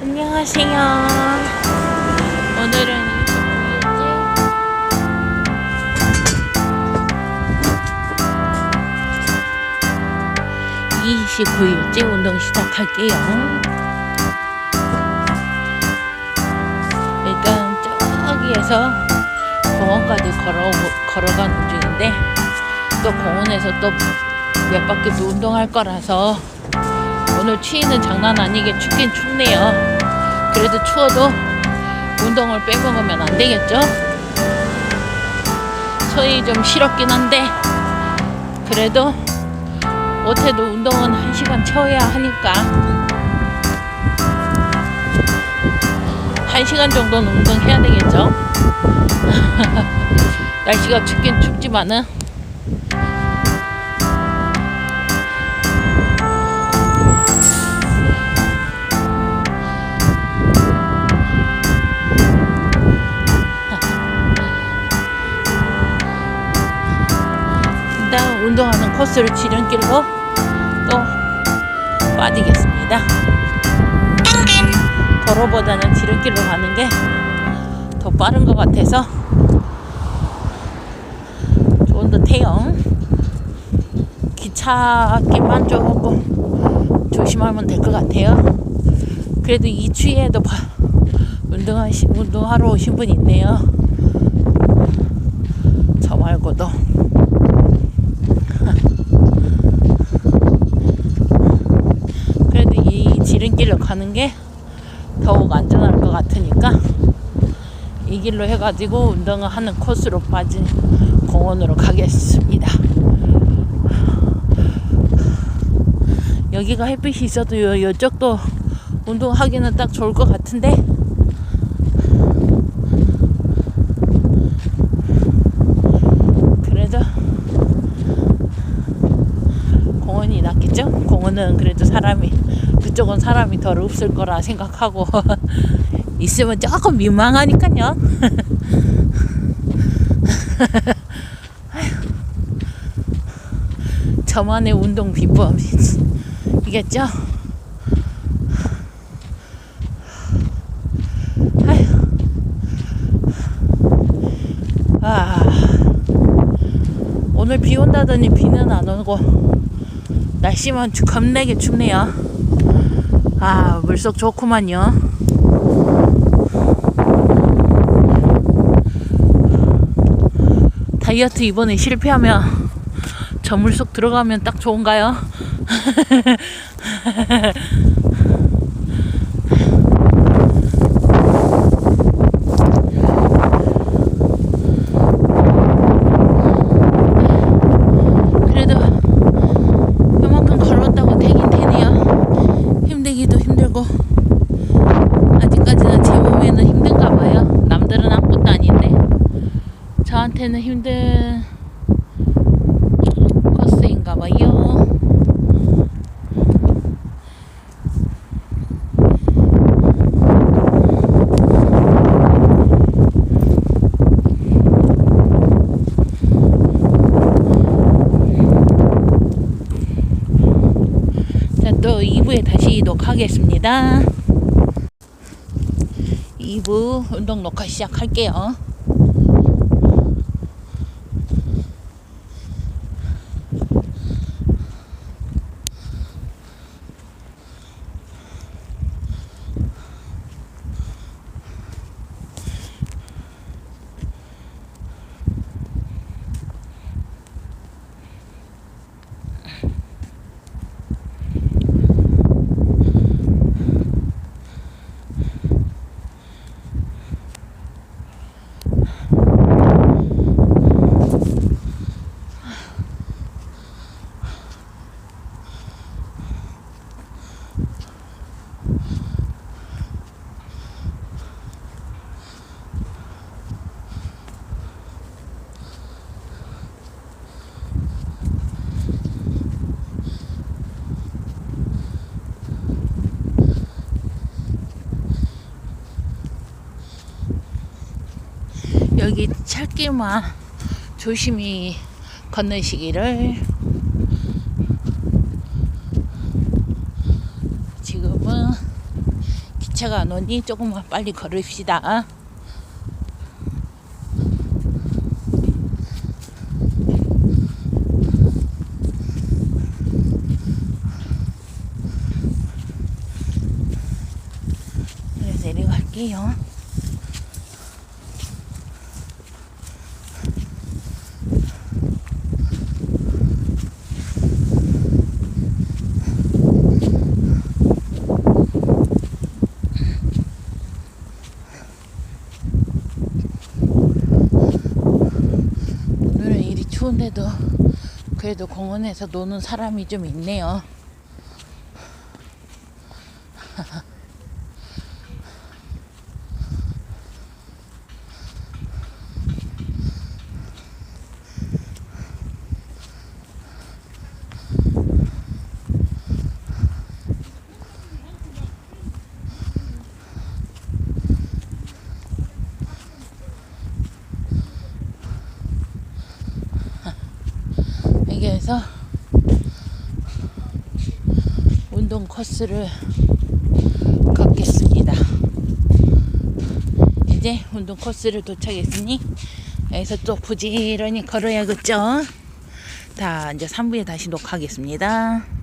안녕하세요. 오늘은 29일째 29일째 운동 시작할게요. 일단 저기에서 공원까지 걸어 걸어가는 중인데 또 공원에서 또 몇 바퀴 또 운동할 거라서 오늘 추위는 장난 아니게 춥긴 춥네요. 그래도 추워도 운동을 빼먹으면 안 되겠죠? 손이 좀 시렵긴 한데 그래도 못해도 운동은 한 시간 채워야 하니까 한 시간 정도는 운동해야 되겠죠? 날씨가 춥긴 춥지만은 운동하는 코스를 지름길로 또 빠지겠습니다. 도로보다는 지름길로 가는 게 더 빠른 것 같아서 더 태영 기차길만 조금 조심하면 될 것 같아요. 그래도 이 추위에도 바- 운동하시, 운동하러 오신 분 있네요. 저 말고도 이 지름길로 가는 게 더욱 안전할 것 같으니까 이 길로 해가지고 운동을 하는 코스로 빠진 공원으로 가겠습니다. 여기가 햇빛이 있어도 요, 이쪽도 운동하기는 딱 좋을 것 같은데 그래도 공원이 공원은 그래도 사람이 그쪽은 사람이 덜 없을 거라 생각하고 있으면 조금 민망하니까요. 저만의 운동 비법이겠죠? 아, 오늘 비 온다더니 비는 안 오고 날씨만 주- 겁나게 춥네요. 아, 물속 좋구만요. 다이어트 이번에 실패하면 저 물속 들어가면 딱 좋은가요? 그래도 요만큼 걸었다고 되긴 되네요. 힘들고 아직까지는 제 몸에는 힘든가 봐요. 남들은 아무것도 아닌데 저한테는 힘든 코스인가 봐요. 자, 또 2부에 다시 녹화하겠습니다. 2부 운동 녹화 시작할게요. 여기 철길만 조심히 건너시기를 지금은 기차가 안 오니 조금만 빨리 걸읍시다. 내려갈게요. 오늘은 일이 추운데도 그래도 공원에서 노는 사람이 좀 있네요. 여기에서 운동 코스를 걷겠습니다. 이제 운동 코스를 도착했으니 여기서 또 부지런히 걸어야겠죠? 자, 이제 3부에 다시 녹화하겠습니다.